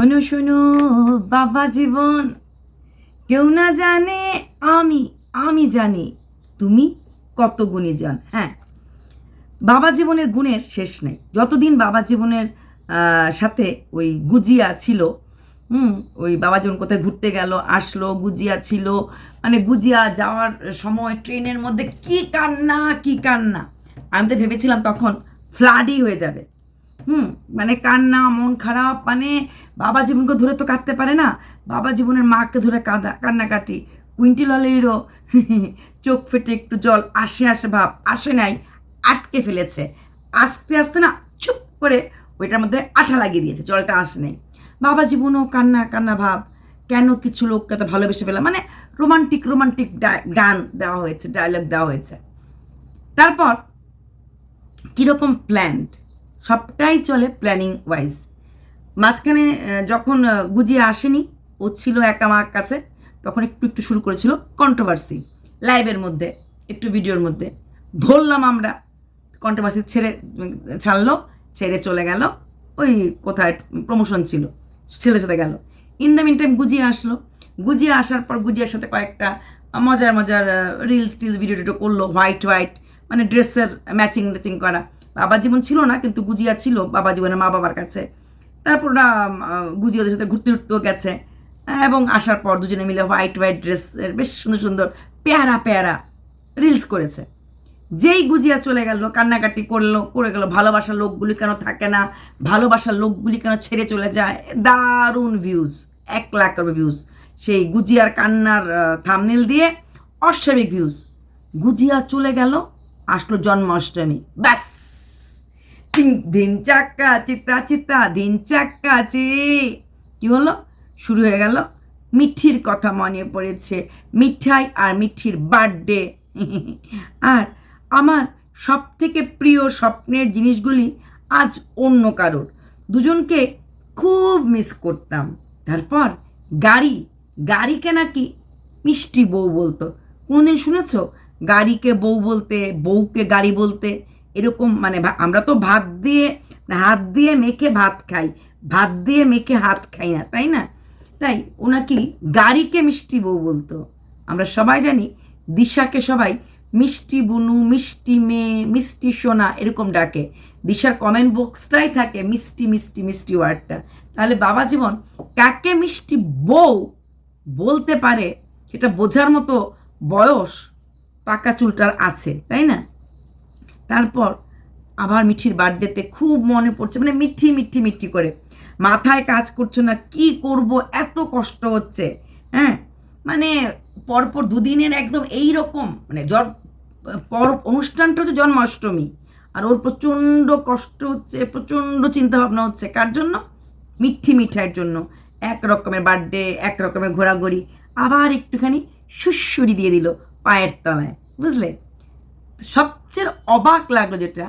শোনো শোনো বাবা জীবন। কেউ না জানে আমি আমি জানি তুমি কত গুণী জান হ্যাঁ। বাবা জীবনের গুণের শেষ নেই। যতদিন বাবা জীবনের সাথে ওই গুজিয়া ছিল, হুম, ওই বাবা জীবন কোথায় ঘুরতে গেল, আসলো, গুজিয়া ছিল মানে গুজিয়া যাওয়ার সময় ট্রেনের মধ্যে কি কান্না কি কান্না। আমি তো ভেবেছিলাম তখন ফ্লাডই হয়ে যাবে। হুম মানে কান্না, মন খারাপ মানে বাবা জীবনকে ধরে তো কাঁদতে পারে না। বাবা জীবনের মাকে ধরে কাঁদা, কান্নাকাটি। কুইন্টিল হলেরও চোখ ফেটে একটু জল, আসে আসে ভাব, আসে নাই, আটকে ফেলেছে। আস্তে আস্তে না চুপ করে ওইটার মধ্যে আঠা লাগিয়ে দিয়েছে, জলটা আসে নেই। বাবা জীবনও কান্না কান্না ভাব, কেন কিছু লোককে তো ভালোবেসে ফেলা মানে রোমান্টিক রোমান্টিক গান দেওয়া হয়েছে ডায়লগ দেওয়া হয়েছে। তারপর কীরকম প্ল্যান্ড সবটাই চলে প্ল্যানিং ওয়াইজ মাঝখানে যখন গুজিয়ে আসেনি, ও ছিল একা মার কাছে, তখন একটু একটু শুরু করেছিল কন্ট্রোভার্সি লাইভের মধ্যে, একটু ভিডিওর মধ্যে। ধরলাম আমরা কন্ট্রোভার্সি ছেড়ে, ছাড়লো, ছেড়ে চলে গেল, ওই কোথায় প্রমোশন ছিল, ছেলের সাথে গেল। ইন দ্য মিন টাইম গুজিয়ে আসলো। গুজিয়ে আসার পর, গুজিয়ার সাথে কয়েকটা মজার মজার রিলস টিলস ভিডিও টিডিও করল হোয়াইট হোয়াইট মানে ড্রেসের ম্যাচিং ম্যাচিং করা। বাবা জীবন ছিল না কিন্তু গুজিয়া ছিল বাবা জীবনের মা বাবার কাছে। তারপর ওরা আহ, গুজি ওদের সাথে ঘুরতে ঘুরতেও গেছে। এবং আসার পর দুজনে মিলে হোয়াইট হোয়াইট ড্রেসের বেশ সুন্দর সুন্দর পেয়ারা পেয়ারা রিলস করেছে। যেই গুজিয়া চলে গেল কান্নাকাটি করল করে গেল ভালোবাসার লোকগুলি কেন থাকে না ভালোবাসার লোকগুলি কেন ছেড়ে চলে যায়? দারুণ ভিউজ এক লাখ ভিউজ সেই গুজিয়ার কান্নার থামনেল দিয়ে অস্বাভাবিক ভিউজ গুজিয়া চলে গেল আসলো জন্মাষ্টমী। ব্যাস! টিং দিন চাক্কা চিত্তা চিত্তা দিন চাক্কা চি কি হলো? শুরু হয়ে গেল। মিঠির কথা মনে পড়েছে। মিঠাই আর মিঠির বার্থডে আর আমার সব থেকে প্রিয় স্বপ্নের জিনিসগুলি আজ অন্য কারোর। দুজনকে খুব মিস করতাম। তারপর গাড়ি, গাড়িকে নাকি মিষ্টি বউ বলতো। কোনোদিন শুনেছ? গাড়িকে বউ বলতে, বউকে গাড়ি বলতে। এরকম মানে আমরা তো ভাত দিয়ে, হাত দিয়ে মেখে ভাত খাই। ভাত দিয়ে মেখে হাত খাই না, তাই না? তাই ওনাকি গাড়িকে মিষ্টি বউ বলতো? আমরা সবাই জানি, দিশাকে সবাই মিষ্টি বুনু, মিষ্টি মেয়ে, মিষ্টি সোনা এরকম ডাকে। দিশার কমেন্ট বক্সটাই থাকে মিষ্টি মিষ্টি মিষ্টি ওয়ার্ডটা। তাহলে বাবা জীবন কাকে মিষ্টি বউ বলতে পারে? সেটা বোঝার মতো বয়স পাকা চুলটার আছে, তাই না? তারপর আবার মিঠির বার্থডেতে খুব মনে পড়ছে মানে মিঠি মিঠি মিঠি করে। মাথায় কাজ করছ না, কি করব, এত কষ্ট হচ্ছে হ্যাঁ? মানে পরপর দুদিনের একদম এই রকম মানে জন পর, অনুষ্ঠানটা হচ্ছে জন্মাষ্টমী, আর ওর প্রচণ্ড কষ্ট হচ্ছে, প্রচণ্ড চিন্তাভাবনা হচ্ছে। কার জন্য? মিঠি মিঠাইয়ের জন্য। এক রকমের বার্থডে, এক রকমের ঘোরাঘুরি, আবার একটুখানি সুসুরি দিয়ে দিল পায়ের তলায়, বুঝলে? সবচেয়ে অবাক লাগল যেটা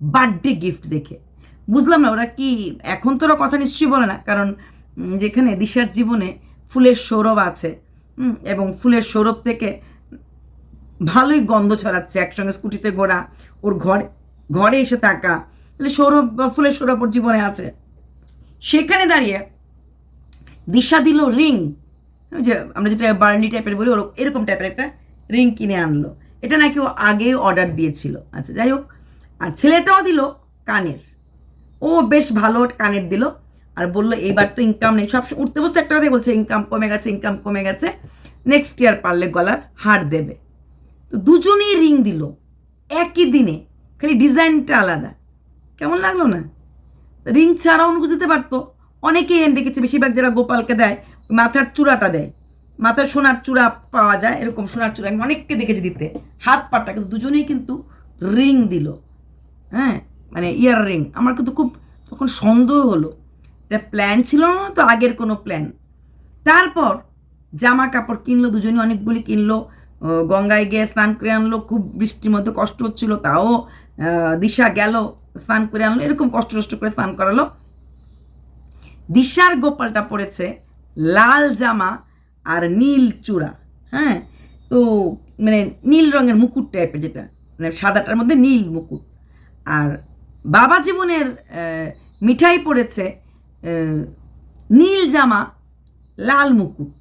বার্থডে গিফট দেখে। বুঝলাম না, ওরা কি এখন তো ওরা কথা নিশ্চয়ই বলে না, কারণ যেখানে দিশার জীবনে ফুলের সৌরভ আছে এবং ফুলের সৌরভ থেকে ভালোই গন্ধ ছড়াচ্ছে একসঙ্গে স্কুটিতে ঘোরা, ওর ঘরে ঘরে এসে থাকা, তাহলে সৌরভ বা ফুলের সৌরভ ওর জীবনে আছে। সেখানে দাঁড়িয়ে দিশা দিল রিং যে আমরা যেটা বার্লি টাইপের বলি, ওরকম, এরকম টাইপের একটা রিং কিনে আনলো। এটা নাকি ও আগে অর্ডার দিয়েছিল। আচ্ছা যাই হোক। আর ছেলেটাও দিল কানের। ও বেশ ভালো কানের দিল। আর বলল এবার তো ইনকাম নেই। সব উঠতে বসতে একটা কথাই বলছে ইনকাম কমে গেছে ইনকাম কমে গেছে। নেক্সট ইয়ার পারলে গলার হার দেবে। তো দুজনেই রিং দিল। একই দিনে, খালি ডিজাইনটা আলাদা। কেমন লাগল না? রিং ছাড়াও অনুকূল দিতে পারতো। অনেকেই আমি দেখেছি, বেশিরভাগ যারা গোপালকে দেয়, মাথার চূড়াটা দেয়। মাথার সোনার চূড়া পাওয়া যায়, এরকম সোনার চূড়া। আমি অনেককে দেখেছি দিতে। হাত পাটা কিন্তু দুজনেই কিন্তু রিং দিল। হ্যাঁ মানে ইয়ার রিং। আমার কিন্তু খুব তখন সন্দেহ হলো। এটা প্ল্যান ছিল না তো আগের কোনো প্ল্যান। তারপর জামা কাপড় কিনলো, দুজনে অনেকগুলি কিনলো। গঙ্গায় গিয়ে স্নান করে আনলো, খুব বৃষ্টির মধ্যে কষ্ট হচ্ছিল, তাও দিশা গেল, স্নান করে আনলো, এরকম কষ্ট কষ্ট করে স্নান করালো। দিশার গোপালটা পড়েছে লাল জামা আর নীল চূড়া হ্যাঁ? তো মানে নীল রঙের মুকুট টাইপের যেটা মানে সাদাটার মধ্যে নীল মুকুট। আর বাবা জীবনের মিঠাই পড়েছে নীল জামা, লাল মুকুট।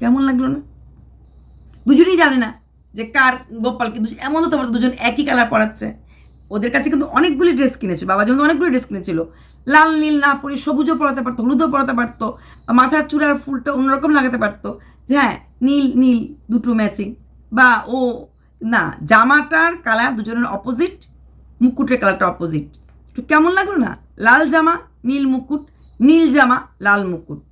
কেমন লাগল না? দুজনেই জানে না যে কার গোপালকে দুজন এমন হতে পারতো দুজন একই কালার পরাচ্ছে। ওদের কাছে কিন্তু অনেকগুলি ড্রেস কিনেছিল বাবা যেমন অনেকগুলি ড্রেস কিনেছিল। লাল, নীল, না পরে সবুজও পরাতে পারতো, হলুদও পরাতে পারতো বা মাথার চূড়ার ফুলটা অন্যরকম লাগাতে পারতো। যে হ্যাঁ নীল নীল দুটো ম্যাচিং বা ও, না, জামাটার কালার দুজনের অপোজিট মুকুটের কালারটা অপোজিট একটু কেমন লাগল না? লাল জামা, নীল মুকুট, নীল জামা, লাল মুকুট।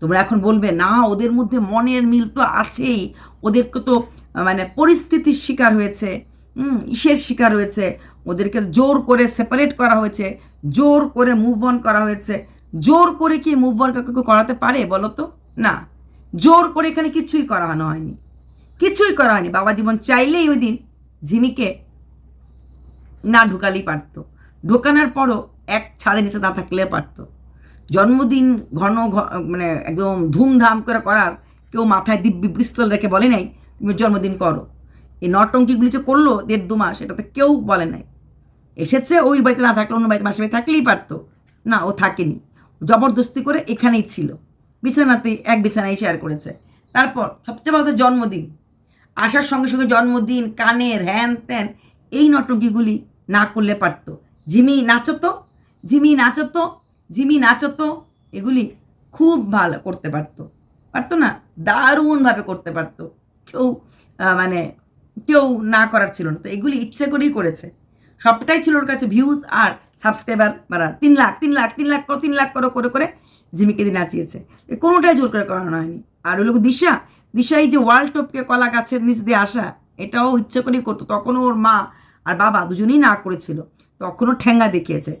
তোমরা এখন বলবে, না, ওদের মধ্যে মনের মিল তো আছেই। ওদেরকে তো মানে পরিস্থিতির শিকার হয়েছে। ইসের শিকার হয়েছে। ওদেরকে জোর করে সেপারেট করা হয়েছে। জোর করে মুভ অন করা হয়েছে। জোর করে কি মুভ অন কেউ করাতে পারে বলো তো? না। জোর করে এখানে কিছুই করানো হয়নি। কিছুই করা হয়নি। বাবা জীবন চাইলেই ওই দিন ঝিমিকে না ঢুকালেই পারতো। ঢোকানোর পরও এক ছাদের নিচে না থাকলে পারতো। জন্মদিন ঘন মানে একদম ধুমধাম করে করার কেউ মাথায় দিব্যি পিস্তল রেখে বলে নাই, তুমি জন্মদিন করো। এই নটঙ্কিগুলি যে করল দেড় দু মাস, এটাতে কেউ বলে নাই। এসেছে ওই বাড়িতে না থাকলে, অন্য বাড়িতে, মাসে বাড়ি থাকলেই পারতো। না, ও থাকেনি। জবরদস্তি করে এখানেই ছিল। বিছানাতেই, এক বিছানায় শেয়ার করেছে। তারপর সবচেয়ে কথা জন্মদিন। আসার সঙ্গে সঙ্গে জন্মদিন, কানের হ্যান ত্যান, এই নটঙ্কিগুলি না করলে পারতো। ঝিমি নাচতো ঝিমি নাচতো ঝিমি নাচতো, এগুলি খুব ভালো করতে পারতো। পারতো না? দারুণভাবে করতে পারতো। কেউ মানে কেউ না করার ছিল না। তো এগুলি ইচ্ছে করেই করেছে। সবটাই ছিল ওর কাছে ভিউজ আর সাবস্ক্রাইবার বাড়ার। তিন লাখ তিন লাখ তিন লাখ করো, তিন লাখ করো, করে করে ঝিমিকে দিয়ে নাচিয়েছে। কোনোটাই জোর করে করানো হয়নি। আর ওই লোক দিশা দিশা এই যে ওয়ার্ল্ড টপকে কলা গাছের নিচ দিয়ে আসা, এটাও ইচ্ছে করেই করতো। তখনও ওর মা আর বাবা দুজনেই না করেছিল। তখনও ঠেঙ্গা দেখিয়েছে।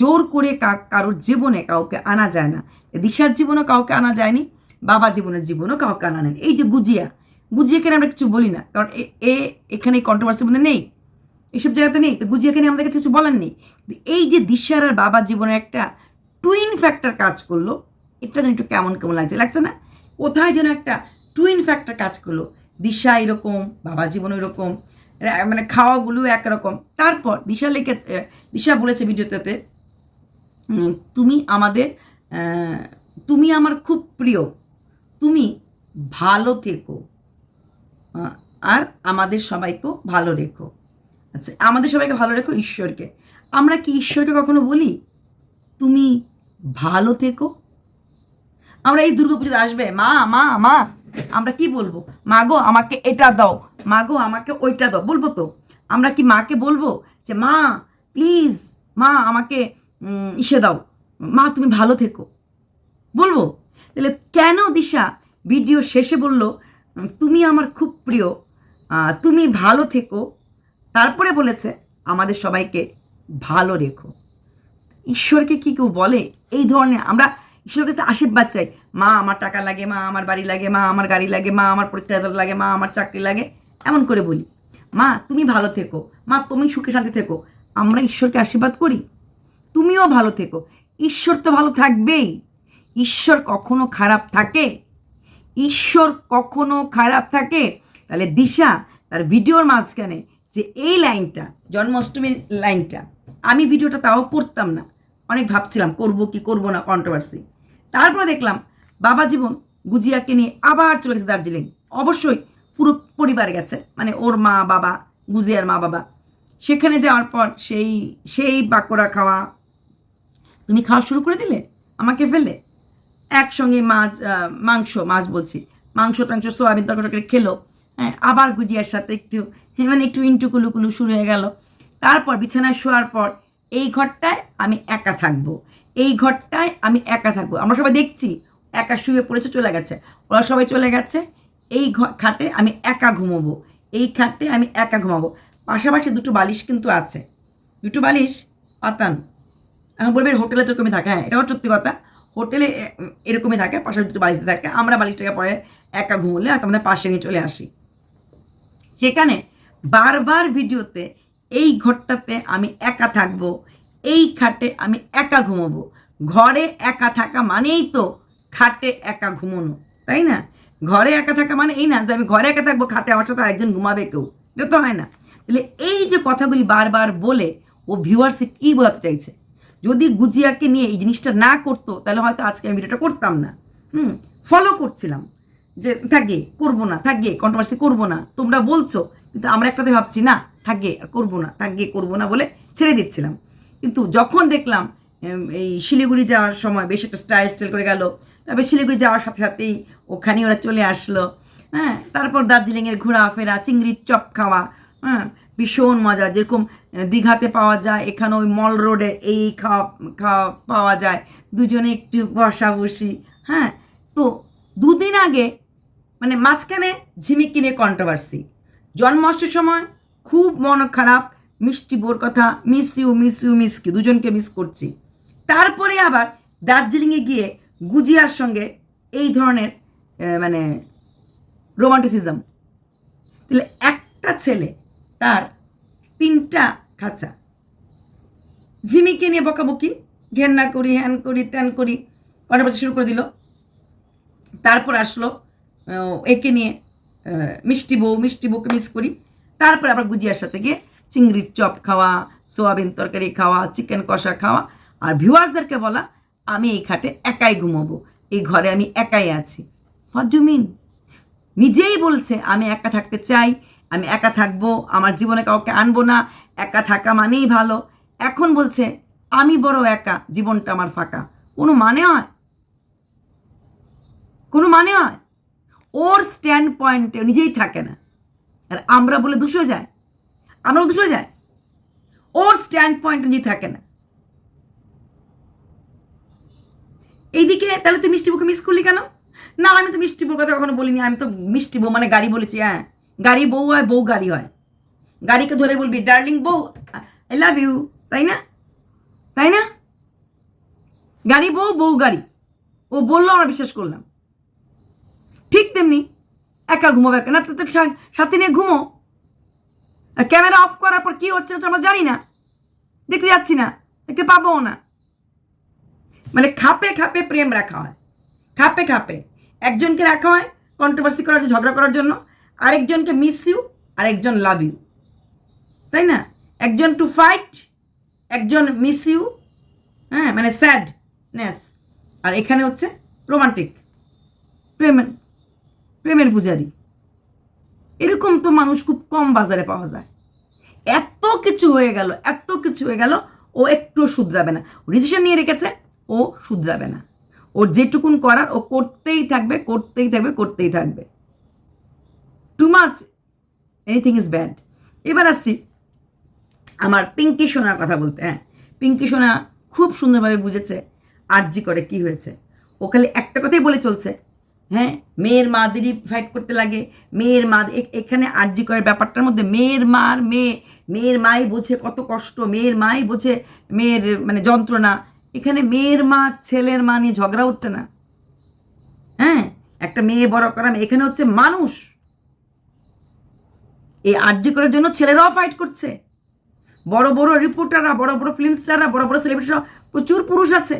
জোর করে কারোর জীবনে কাউকে আনা যায় না। দিশার জীবনেও কাউকে আনা যায়নি, বাবা জীবনের জীবনেও কাউকে আনা নেই। এই যে গুজিয়া গুজিয়াকে আমরা কিছু বলি না। কারণ এ- এখানে কন্ট্রোভার্সির মধ্যে নেই। এসব জায়গাতে নেই। তো গুজিয়াকে নিয়ে আমাদের কাছে কিছু বলার নেই। এই যে দিশার আর বাবার জীবনে একটা টুইন ফ্যাক্টর কাজ করল, এটা যেন একটু কেমন কেমন লাগছে? লাগছে না? কোথায় যেন একটা টুইন ফ্যাক্টর কাজ করল। দিশা এরকম, বাবা জীবন রা- মানে খাওয়াগুলো একরকম। তারপর দিশা লেখে দিশা বলেছে ভিডিওতে তুমি আমাদের তুমি আমার খুব প্রিয়। তুমি ভালো থেকো। আর আমাদের সবাইকেও ভালো রেখো। আচ্ছা আমাদের সবাইকে ভালো রেখো ঈশ্বরকে। আমরা কি ঈশ্বরকে কখনো বলি? তুমি ভালো থেকো। আমরা এই দুর্গাপুজোতে আসবে, মা মা মা, আমরা কি বলব? মা গো, আমাকে এটা দাও। মা গো, আমাকে ওইটা দাও। বলব তো? আমরা কি মাকে বলব যে, মা প্লিজ মা, আমাকে ইসে দাও। মা, তুমি ভালো থেকো। বলব? তাহলে কেন দিশা ভিডিও শেষে বলল তুমি আমার খুব প্রিয় তুমি ভালো থেকো। তারপরে বলেছে, আমাদের সবাইকে ভালো রেখো। ঈশ্বরকে কি কেউ বলে? এই ধরনের আমরা ঈশ্বরের কাছে আশীর্বাদ চাই। মা, আমার টাকা লাগে, মা, আমার বাড়ি লাগে, মা, আমার গাড়ি লাগে, মা, আমার পরীক্ষা রেজাল্ট লাগে, মা, আমার চাকরি লাগে, এমন করে বলি। মা, তুমি ভালো থেকো। মা, তুমি সুখে শান্তি থেকো। আমরা ঈশ্বরকে আশীর্বাদ করি। তুমিও ভালো থেকো। ঈশ্বর তো ভালো থাকবেই। ঈশ্বর কখনো খারাপ থাকে। ঈশ্বর কখনো খারাপ থাকে? তাহলে দিশা তার ভিডিওর মাঝখানে যে এই লাইনটা, জন্মাষ্টমীর লাইনটা, আমি ভিডিওটা তাও পড়তাম না। অনেক ভাবছিলাম, করব কি, করব না কন্ট্রোভার্সি তারপরে দেখলাম, বাবা জীবন গুজিয়াকে নিয়ে আবার চলে গেছে দার্জিলিং। অবশ্যই পুরো পরিবার গেছে মানে ওর মা বাবা, গুজিয়ার মা বাবা। সেখানে যাওয়ার পর সেই সেই বাঁকড়া খাওয়া, তুমি খাওয়া শুরু করে দিলে? আমাকে ফেলে? একসঙ্গে মাছ মাংস মাছ বলছি। মাংস টাংস সোয়াবিন তরকারি খেলো। হ্যাঁ আবার গুজিয়ার সাথে একটু হ্যাঁ, মানে একটু ইন্টু কুলু কুলু শুরু হয়ে গেল। তারপর বিছানায় শোয়ার পর এই ঘরটায় আমি একা থাকব। এই ঘরটায় আমি একা থাকব। আমরা সবাই দেখছি একা শুয়ে পড়েছে চলে গেছে। ওরা সবাই চলে গেছে। এই খাটে আমি একা ঘুমোবো। এই খাটে আমি একা ঘুমাবো। পাশাপাশি দুটো বালিশ কিন্তু আছে। দুটো বালিশ পাতান। এখন বলবে হোটেলে তো এরকমই থাকে। হ্যাঁ এটাও সত্যি কথা। হোটেলে এরকমই থাকে পাশে দুটো বালিশ থাকে। আমরা বালিশটাকে পরে একা ঘুমলে আর আমাদের পাশে নিয়ে চলে আসি। সেখানে বারবার ভিডিওতে এই ঘরটাতে আমি একা থাকব, এই খাটে আমি একা ঘুমোবো। ঘরে একা থাকা মানেই তো খাটে একা ঘুমোনো, তাই না? ঘরে একা থাকা মানে এই না যে আমি ঘরে একা থাকব, খাটে আমার সাথে আরেকজন ঘুমাবে কেউ, এটা তো হয় না। তাহলে এই যে কথাগুলি বারবার বলে, ও ভিউয়ার্সে কী বোঝাতে চাইছে? যদি গুজিয়াকে নিয়ে এই জিনিসটা না করতো, তাহলে হয়তো আজকে আমি ভিডিওটা করতাম না। হুম ফলো করছিলাম যে থাকে, করব না, থাকে কন্ট্রোভার্সি করব না, তোমরা বলছো, কিন্তু আমরা একটাতে ভাবছি, না, থাকে, করব না, থাকে, করব না বলে ছেড়ে দিচ্ছিলাম। কিন্তু যখন দেখলাম এই শিলিগুড়ি যাওয়ার সময় বেশ একটা স্টাইল স্টাইল করে গেল, তারপরে শিলিগুড়ি যাওয়ার সাথে সাথেই ওখানে ওরা চলে আসলো। হ্যাঁ তারপর দার্জিলিংয়ের ঘোরাফেরা, চিংড়ির চপ খাওয়া হ্যাঁ ভীষণ মজা, যেরকম দীঘাতে পাওয়া যায়, এখানে ওই মল রোডে এই খাওয়া খাওয়া, পাওয়া যায়, দুজনে একটু বসাবসি হ্যাঁ? তো দুদিন আগে মানে মাঝখানে ঝিমিক কিনে কন্ট্রোভার্সি জন্মাষ্টমীর সময় খুব মন খারাপ, মিষ্টি বোর কথা miss you miss you miss you দুজনকে মিস করছি। তারপরে আবার দার্জিলিংয়ে গিয়ে গুজিয়ার সঙ্গে এই ধরনের মানে রোমান্টিসিজম তাহলে একটা ছেলে তার তিনটা খাঁচা। ঝিমিকে নিয়ে বকাবকি, ঘেন্না করি, হ্যান করি, ত্যান করি কন্ট্রোভার্সি শুরু করে দিল। তারপর আসলো একে নিয়ে মিষ্টি বউ, মিষ্টি বউকে মিস করি। তারপর আবার গুজিয়ার সাথে গিয়ে চিংড়ির চপ খাওয়া, সোয়াবিন তরকারি খাওয়া চিকেন কষা খাওয়া। আর ভিউয়ার্সদেরকে বলা, আমি এই খাটে একাই ঘুমাবো, এই ঘরে আমি একাই আছি। হোয়াট ডু মিন নিজেই বলছে, আমি একা থাকতে চাই আমি একা থাকব, আমার জীবনে কাউকে আনব না, একা থাকা মানেই ভালো। এখন বলছে, আমি বড় একা, জীবনটা আমার ফাঁকা। কোনো মানে হয়? কোনো মানে হয়? ওর স্ট্যান্ড পয়েন্টে নিজেই থাকে না। আর আমরা বলে দুশো যায়। আমরা দুশো যায়। ওর স্ট্যান্ড পয়েন্ট নিজেই থাকে না। এইদিকে তাহলে তুই মিষ্টি বউকে মিস করলি কেন? না, আমি তো মিষ্টি বউর কথা কখনো বলিনি। আমি তো মিষ্টি বউ মানে গাড়ি বলেছি হ্যাঁ। গাড়ি বউ হয়, বউ গাড়ি হয়। গাড়িকে ধরে বলবি ডার্লিং বউ আই লাভ ইউ তাই না? তাই না? গাড়ি বউ বউ গাড়ি। ও বলল, আমরা বিশ্বাস করলাম। ঠিক তেমনি একা ঘুমাবে একা। না, তো সাথে নিয়ে ঘুমো। আর ক্যামেরা অফ করার পর কী হচ্ছে ওটা আমরা জানি না। দেখতে যাচ্ছি না, দেখতে পাবো না। মানে খাপে খাপে প্রেম রাখা হয়। খাপে খাপে। একজনকে রাখা হয় কন্ট্রোভার্সি করার জন্য, ঝগড়া করার জন্য। আরেকজনকে মিস ইউ আরেকজন লাভ ইউ তাই না? একজন টু ফাইট একজন মিস ইউ হ্যাঁ মানে স্যাডনেস আর এখানে হচ্ছে রোমান্টিক প্রেমের প্রেমের পূজারি। এরকম তো মানুষ খুব কম বাজারে পাওয়া যায়। এত কিছু হয়ে গেল, এত কিছু হয়ে গেল, ও একটু শুধরাবে না। ডিসিশন নিয়ে রেখেছে, ও শুধরাবে না। ওর যেটুকুন করার, ও করতেই থাকবে করতেই থাকবে করতেই থাকবে। Too much anything is bad এবার আসছি আমার পিঙ্কি সোনার কথা বলতে হ্যাঁ। পিঙ্কি সোনা খুব সুন্দরভাবে বুঝেছে আর্জি করে কি হয়েছে। ও খালি একটা কথাই বলে চলছে হ্যাঁ। মেয়ের মাদেরই ফাইট করতে লাগে, মেয়ের মা এখানে আর্জি করার ব্যাপারটার মধ্যে মেয়ের মার মেয়ে, মেয়ের মাই বোঝে কত কষ্ট, মেয়ের মাই বোঝে মেয়ের মানে যন্ত্রণা। এখানে মেয়ের মা, ছেলের মা নিয়ে ঝগড়া হচ্ছে না। হ্যাঁ একটা মেয়ে বড় করা, এখানে হচ্ছে মানুষ। এই আর্জি করার জন্য ছেলেরাও ফাইট করছে। বড় বড় রিপোর্টাররা বড় বড় ফিল্ম স্টাররা বড় বড় সেলিব্রিটিরা প্রচুর পুরুষ আছে।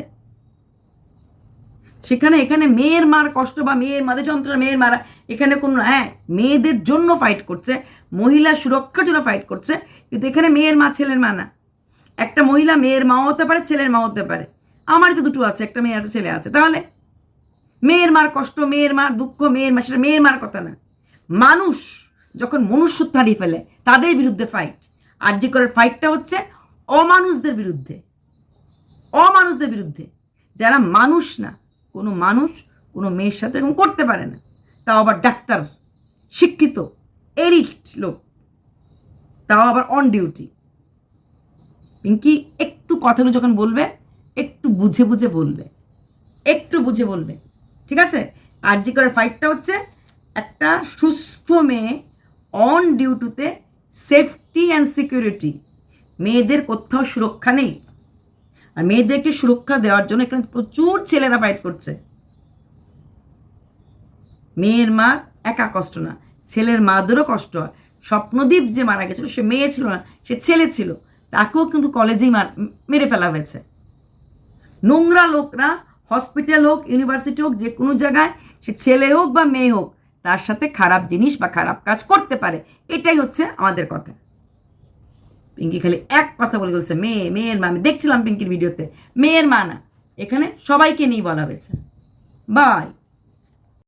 সেখানে, এখানে মেয়ের মার কষ্ট বা মেয়ের মাদের যন্ত্রণা, মেয়ের মারা, এখানে কোনো হ্যাঁ মেয়েদের জন্য ফাইট করছে, মহিলা সুরক্ষার জন্য ফাইট করছে, কিন্তু এখানে মেয়ের মা, ছেলের মা না। একটা মহিলা মেয়ের মাও হতে পারে, ছেলের মাও হতে পারে। আমারই তো দুটো আছে, একটা মেয়ে আছে, ছেলে আছে। তাহলে মেয়ের মার কষ্ট, মেয়ের মার দুঃখ, মেয়ের মা সেটা মেয়ের মার কথা না। মানুষ যখন মনুষ্যত্ব হারিয়ে ফেলে, তাদের বিরুদ্ধে ফাইট আর যে করে ফাইটটা হচ্ছে অমানুষদের বিরুদ্ধে। অমানুষদের বিরুদ্ধে। যারা মানুষ না, কোনো মানুষ, কোনো মেয়ের সাথে এরকম করতে পারে না। তাও আবার ডাক্তার, শিক্ষিত এরিট লোক। তাও আবার অন ডিউটি পিঙ্কি, একটু কথাগুলো যখন বলবে, একটু বুঝে বুঝে বলবে। একটু বুঝে বলবে। ঠিক আছে? আর জি করার ফাইটটা হচ্ছে একটা সুস্থ মেয়ে অন ডিউটিতে সেফটি অ্যান্ড সিকিউরিটি মেয়েদের কোথাও সুরক্ষা নেই। আর মেয়েদেরকে সুরক্ষা দেওয়ার জন্য এখানে প্রচুর ছেলেরা ফাইট করছে। মেয়ের মা একা কষ্ট না। ছেলের মাদেরও কষ্ট হয়। স্বপ্নদীপ যে মারা গেছিল, সে মেয়ে ছিল না, সে ছেলে ছিল। তাকেও কিন্তু কলেজেই মার, মেরে ফেলা হয়েছে। নোংরা লোকরা হসপিটাল হোক ইউনিভার্সিটি হোক, যে কোনো জায়গায় সে ছেলে হোক বা মেয়ে হোক তার সাথে খারাপ জিনিস বা খারাপ কাজ করতে পারে। এটাই হচ্ছে আমাদের কথা। পিঙ্কি খালি এক কথা বলে বলছে, মেয়ে, মেয়ের মা। আমি দেখছিলাম পিঙ্কির ভিডিওতে, মেয়ের মা না। এখানে সবাইকে নিয়ে বলা হয়েছে। বাই।